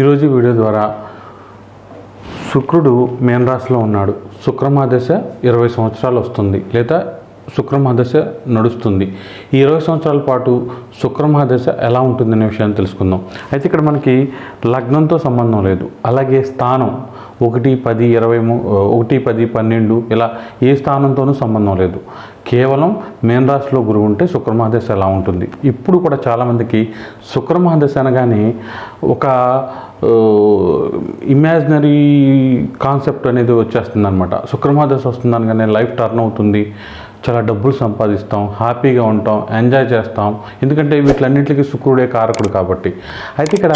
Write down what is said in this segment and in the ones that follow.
ఈరోజు వీడియో ద్వారా శుక్రుడు మేన రాశిలో ఉన్నాడు. శుక్రమాదశ ఇరవై సంవత్సరాలు వస్తుంది లేదా శుక్రమహాదశ నడుస్తుంది. ఈ ఇరవై సంవత్సరాల పాటు శుక్రమహాదశ ఎలా ఉంటుందనే విషయాన్ని తెలుసుకుందాం. అయితే ఇక్కడ మనకి లగ్నంతో సంబంధం లేదు. అలాగే స్థానం ఒకటి పది ఇరవై ఒకటి పది పన్నెండు ఇలా ఏ స్థానంతోనూ సంబంధం లేదు. కేవలం మేన్ రాశిలో గురువు ఉంటే శుక్రమహాదశ ఎలా ఉంటుంది? ఇప్పుడు కూడా చాలామందికి శుక్రమహాదశ అనగానే ఒక ఇమాజినరీ కాన్సెప్ట్ అనేది వచ్చేస్తుంది అనమాట శుక్రమహాదశ వస్తుంది అనగానే లైఫ్ టర్న్ అవుతుంది. చాలా డబ్బులు సంపాదిస్తాం హ్యాపీగా ఉంటాం ఎంజాయ్ చేస్తాం. ఎందుకంటే వీటిలన్నింటికి శుక్రుడే కారకుడు కాబట్టి. అయితే ఇక్కడ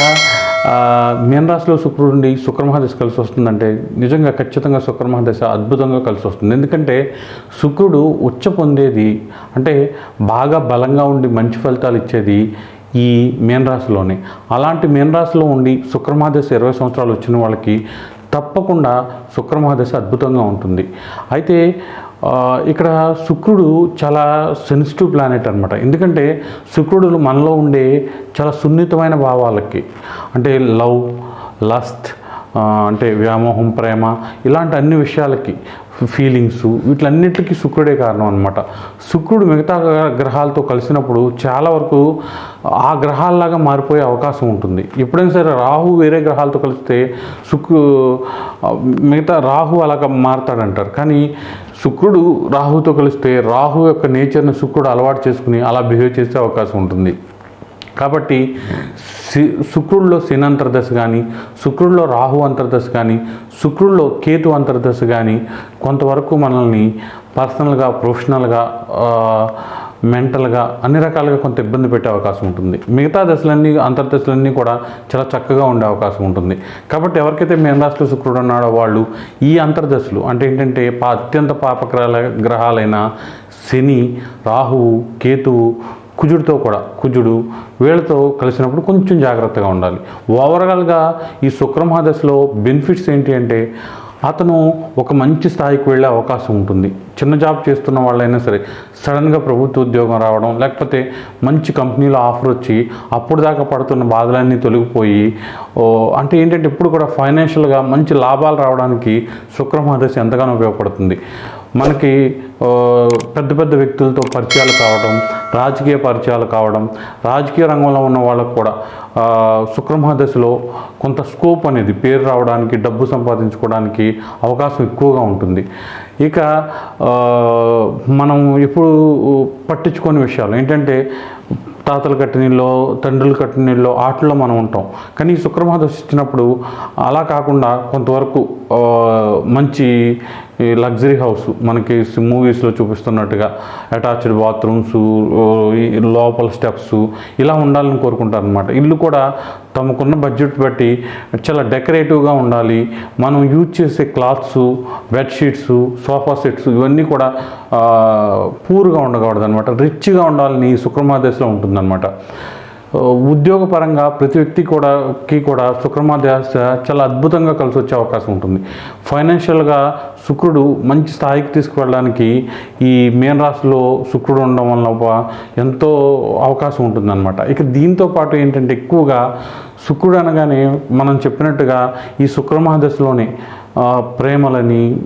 మీనరాశిలో మీన శుక్రుడు ఉండి శుక్రమహాదశ కలిసి వస్తుందంటే నిజంగా ఖచ్చితంగా శుక్రమహాదశ అద్భుతంగా కలిసి వస్తుంది. ఎందుకంటే శుక్రుడు ఉచ్చ పొందేది అంటే బాగా బలంగా ఉండి మంచి ఫలితాలు ఇచ్చేది ఈ మీనరాశిలోనే అలాంటి మీనరాశిలో ఉండి శుక్రమహాదశ ఇరవై సంవత్సరాలు వచ్చిన వాళ్ళకి తప్పకుండా శుక్రమహాదశ అద్భుతంగా ఉంటుంది. అయితే ఇక్కడ శుక్రుడు చాలా సెన్సిటివ్ ప్లానెట్ అనమాట ఎందుకంటే శుక్రుడు మనలో ఉండే చాలా సున్నితమైన భావాలకి అంటే లవ్ లస్ట్ అంటే వ్యామోహం ప్రేమ ఇలాంటి అన్ని విషయాలకి ఫీలింగ్స్ వీటిలన్నిటికీ శుక్రుడే కారణం అనమాట శుక్రుడు మిగతా గ్రహాలతో కలిసినప్పుడు చాలా వరకు ఆ గ్రహాల్లాగా మారిపోయే అవకాశం ఉంటుంది. ఎప్పుడైనా సరే రాహు వేరే గ్రహాలతో కలిస్తే శుక్రు మిగతా రాహు అలాగా మారతాడంటారు. కానీ శుక్రుడు రాహుతో కలిస్తే రాహు యొక్క నేచర్ని శుక్రుడు అలవాటు చేసుకుని అలా బిహేవ్ చేసే అవకాశం ఉంటుంది. కాబట్టి సి శుక్రుడిలో శని అంతర్దశ కానీ శుక్రుడిలో రాహు అంతర్దశ కానీ శుక్రుడిలో కేతు అంతర్దశ కానీ కొంతవరకు మనల్ని పర్సనల్గా ప్రొఫెషనల్గా మెంటల్గా అన్ని రకాలుగా కొంత ఇబ్బంది పెట్టే అవకాశం ఉంటుంది. మిగతా దశలన్నీ అంతర్దశలన్నీ కూడా చాలా చక్కగా ఉండే అవకాశం ఉంటుంది. కాబట్టి ఎవరికైతే మేన శుక్రుడు ఉన్నాడో వాళ్ళు ఈ అంతర్దశలు అంటే ఏంటంటే పా అత్యంత పాపగ్రహాల గ్రహాలైన శని రాహువు కేతువు కుజుడితో కూడా కుజుడు వీళ్ళతో కలిసినప్పుడు కొంచెం జాగ్రత్తగా ఉండాలి. ఓవరాల్గా ఈ శుక్రమహాదశలో బెనిఫిట్స్ ఏంటి అంటే అతను ఒక మంచి స్థాయికి వెళ్ళే అవకాశం ఉంటుంది. చిన్న జాబ్ చేస్తున్న వాళ్ళైనా సరే సడన్గా ప్రభుత్వ ఉద్యోగం రావడం లేకపోతే మంచి కంపెనీలో ఆఫర్ వచ్చి అప్పుడు దాకా పడుతున్న బాధలన్నీ తొలగిపోయి అంటే ఏంటంటే ఇప్పుడు కూడా ఫైనాన్షియల్గా మంచి లాభాలు రావడానికి శుక్రమహాదశ ఎంతగానో ఉపయోగపడుతుంది. మనకి పెద్ద పెద్ద వ్యక్తులతో పరిచయాలు కావడం రాజకీయ పరిచయాలు కావడం రాజకీయ రంగంలో ఉన్న వాళ్ళకు కూడా శుక్రమహాదశలో కొంత స్కోప్ అనేది పేరు రావడానికి డబ్బు సంపాదించుకోవడానికి అవకాశం ఎక్కువగా ఉంటుంది. ఇక మనం ఇప్పుడు పట్టించుకోని విషయాలు ఏంటంటే తాతలు కట్టినీళ్ళు తండ్రులు కట్టినీళ్ళు ఆటల్లో మనం ఉంటాం. కానీ ఈ శుక్రమహాదశ ఇచ్చినప్పుడు అలా కాకుండా కొంతవరకు మంచి లగ్జరీ హౌస్ మనకి మూవీస్లో చూపిస్తున్నట్టుగా అటాచ్డ్ బాత్రూమ్స్ లోపల స్టెప్స్ ఇలా ఉండాలని కోరుకుంటారు అనమాట ఇల్లు కూడా తమకున్న బడ్జెట్ బట్టి చాలా డెకరేటివ్గా ఉండాలి. మనం యూజ్ చేసే క్లాత్స్ బెడ్షీట్స్ సోఫా సెట్స్ ఇవన్నీ కూడా పూర్గా ఉండకూడదు అనమాట రిచ్గా ఉండాలని ఈ ఉంటుందన్నమాట. ఉద్యోగపరంగా ప్రతి వ్యక్తి కూడా కి కూడా శుక్రమాధ్యాస చాలా అద్భుతంగా కలిసి వచ్చే అవకాశం ఉంటుంది. ఫైనాన్షియల్గా శుక్రుడు మంచి స్థాయికి తీసుకువెళ్ళడానికి ఈ మేన్ రాశిలో శుక్రుడు ఉండడం వల్ల ఎంతో అవకాశం ఉంటుందన్నమాట. ఇక దీంతో పాటు ఏంటంటే ఎక్కువగా శుక్రుడు అనగానే మనం చెప్పినట్టుగా ఈ శుక్రమహాదశలోనే ప్రేమలని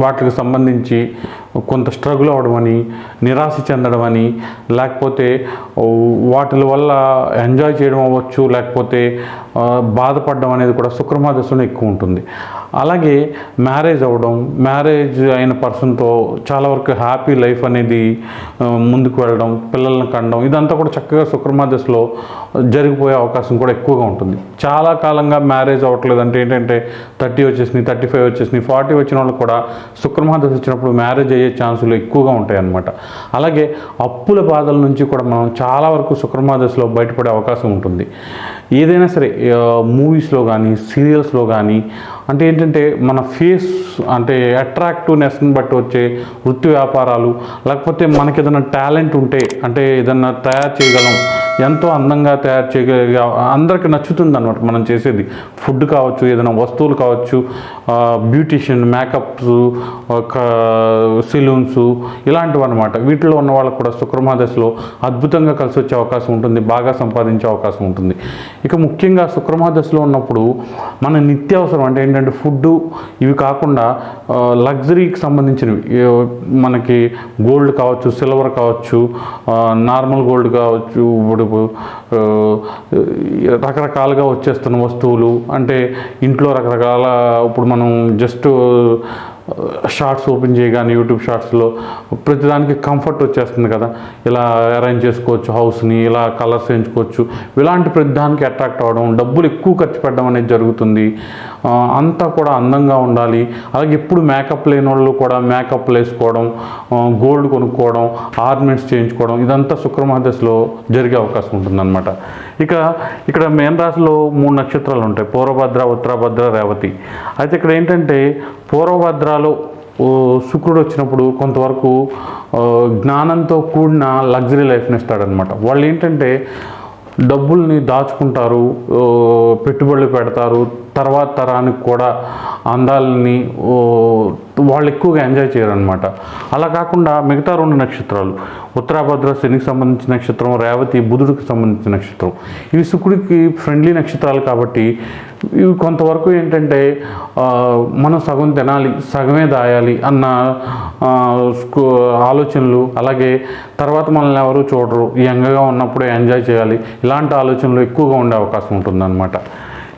వాటికి సంబంధించి కొంత స్ట్రగుల్ అవ్వడం అని నిరాశ చెందడం అని లేకపోతే వాటి వల్ల ఎంజాయ్ చేయడం అవ్వచ్చు లేకపోతే బాధపడడం అనేది కూడా శుక్రమాదశలో ఎక్కువ ఉంటుంది. అలాగే మ్యారేజ్ అవ్వడం మ్యారేజ్ అయిన పర్సన్తో చాలా వరకు హ్యాపీ లైఫ్ అనేది ముందుకు వెళ్ళడం పిల్లల్ని కండడం ఇదంతా కూడా చక్కగా శుక్రమాదశలో జరిగిపోయే అవకాశం కూడా ఎక్కువగా ఉంటుంది. చాలా కాలంగా మ్యారేజ్ అవ్వట్లేదు అంటే ఏంటంటే థర్టీ వచ్చేసినాయి థర్టీ ఫైవ్ వచ్చేసినాయి ఫార్టీ వచ్చిన వాళ్ళు కూడా శుక్రమహాదశ వచ్చినప్పుడు మ్యారేజ్ అయ్యే ఛాన్సులు ఎక్కువగా ఉంటాయి అన్నమాట అలాగే అప్పుల బాధల నుంచి కూడా మనం చాలా వరకు శుక్రమహాదశలో బయటపడే అవకాశం ఉంటుంది. ఏదైనా సరే మూవీస్లో కానీ సీరియల్స్లో కానీ అంటే ఏంటంటే మన ఫేస్ అంటే అట్రాక్టివ్నెస్ని బట్టి వచ్చే వృత్తి వ్యాపారాలు లేకపోతే మనకి ఏదైనా టాలెంట్ ఉంటే అంటే ఏదన్నా తయారు చేయగలం ఎంతో అందంగా తయారు చేయగలిగే అందరికి నచ్చుతుంది అనమాట మనం చేసేది. ఫుడ్ కావచ్చు ఏదైనా వస్తువులు కావచ్చు బ్యూటిషియన్ మేకప్స్ ఒక సెలూన్స్ ఇలాంటివి అనమాట వీటిలో ఉన్న వాళ్ళకు కూడా శుక్రమాదశలో అద్భుతంగా కలిసి వచ్చే అవకాశం ఉంటుంది బాగా సంపాదించే అవకాశం ఉంటుంది. ఇక ముఖ్యంగా శుక్రమాదశలో ఉన్నప్పుడు మన నిత్యావసరం అంటే ఏంటంటే ఫుడ్ ఇవి కాకుండా లగ్జరీకి సంబంధించినవి. మనకి గోల్డ్ కావచ్చు సిల్వర్ కావచ్చు నార్మల్ గోల్డ్ కావచ్చు ఇప్పుడు రకరకాలుగా వచ్చేస్తున్న వస్తువులు అంటే ఇంట్లో రకరకాల ఇప్పుడు మనం జస్ట్ షార్ట్స్ ఓపెన్ చేయగానే యూట్యూబ్ షార్ట్స్లో ప్రతిదానికి కంఫర్ట్ వచ్చేస్తుంది కదా. ఇలా అరేంజ్ చేసుకోవచ్చు హౌస్ని ఇలా కలర్స్ వేయించుకోవచ్చు ఇలాంటి ప్రతిదానికి అట్రాక్ట్ అవ్వడం డబ్బులు ఎక్కువ ఖర్చు పెట్టడం అనేది జరుగుతుంది. అంతా కూడా అందంగా ఉండాలి. అలాగే ఎప్పుడు మేకప్ లేని వాళ్ళు కూడా మేకప్ వేసుకోవడం గోల్డ్ కొనుక్కోవడం ఆర్నమెంట్స్ చేయించుకోవడం ఇదంతా శుక్రమహాదశలో జరిగే అవకాశం ఉంటుందన్నమాట. ఇక ఇక్కడ మేన్ రాశిలో మూడు నక్షత్రాలు ఉంటాయి. పూర్వభద్ర ఉత్తరభద్ర రేవతి. అయితే ఇక్కడ ఏంటంటే పూర్వభద్ర ఓ, శుక్రుడు వచ్చినప్పుడు కొంతవరకు జ్ఞానంతో కూడిన లగ్జరీ లైఫ్ని ఇస్తాడనమాట వాళ్ళు ఏంటంటే డబ్బుల్ని దాచుకుంటారు పెట్టుబడులు పెడతారు తర్వాత తరానికి కూడా అందాలని వాళ్ళు ఎక్కువగా ఎంజాయ్ చేయరనమాట అలా కాకుండా మిగతా రెండు నక్షత్రాలు ఉత్తరాభద్ర శనికి సంబంధించిన నక్షత్రం రేవతి బుధుడికి సంబంధించిన నక్షత్రం. ఇవి శుక్రుడికి ఫ్రెండ్లీ నక్షత్రాలు కాబట్టి ఇవి కొంతవరకు ఏంటంటే మనం సగం తినాలి సగమే దాయాలి అన్న స్కూ- ఆలోచనలు అలాగే తర్వాత మనల్ని ఎవరు చూడరు. యంగగా ఉన్నప్పుడే ఎంజాయ్ చేయాలి. ఇలాంటి ఆలోచనలు ఎక్కువగా ఉండే అవకాశం ఉంటుందన్నమాట.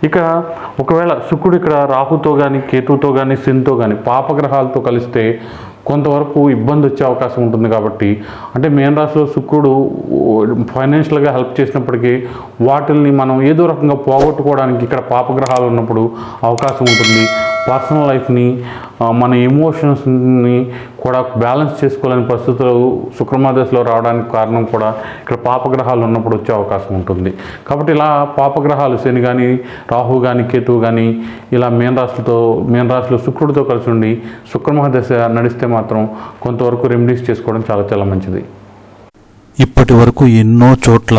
ఇక ఒకవేళ శుక్రుడు ఇక్కడ రాహుతో కానీ కేతుతో కానీ శనితో కానీ పాపగ్రహాలతో కలిస్తే కొంతవరకు ఇబ్బంది వచ్చే అవకాశం ఉంటుంది కాబట్టి అంటే మేన్ రాశిలో శుక్రుడు ఫైనాన్షియల్గా హెల్ప్ చేసినప్పటికీ వాటిల్ని మనం ఏదో రకంగా పోగొట్టుకోవడానికి ఇక్కడ పాపగ్రహాలు ఉన్నప్పుడు అవకాశం ఉంటుంది. పర్సనల్ లైఫ్ని మన ఎమోషన్స్ని కూడా బ్యాలెన్స్ చేసుకోలేని పరిస్థితులు శుక్రమాదశలో రావడానికి కారణం కూడా ఇక్కడ పాపగ్రహాలు ఉన్నప్పుడు వచ్చే అవకాశం ఉంటుంది. కాబట్టి ఇలా పాపగ్రహాలు శని కానీ రాహు కానీ కేతువు కానీ ఇలా మేన్ రాశులతో మేన్ రాశిలో శుక్రుడితో కలిసి ఉండి శుక్రమహాదశ నడిస్తే మాత్రం కొంతవరకు రెమెడీస్ చేసుకోవడం చాలా చాలా మంచిది. ఇప్పటి వరకు ఎన్నో చోట్ల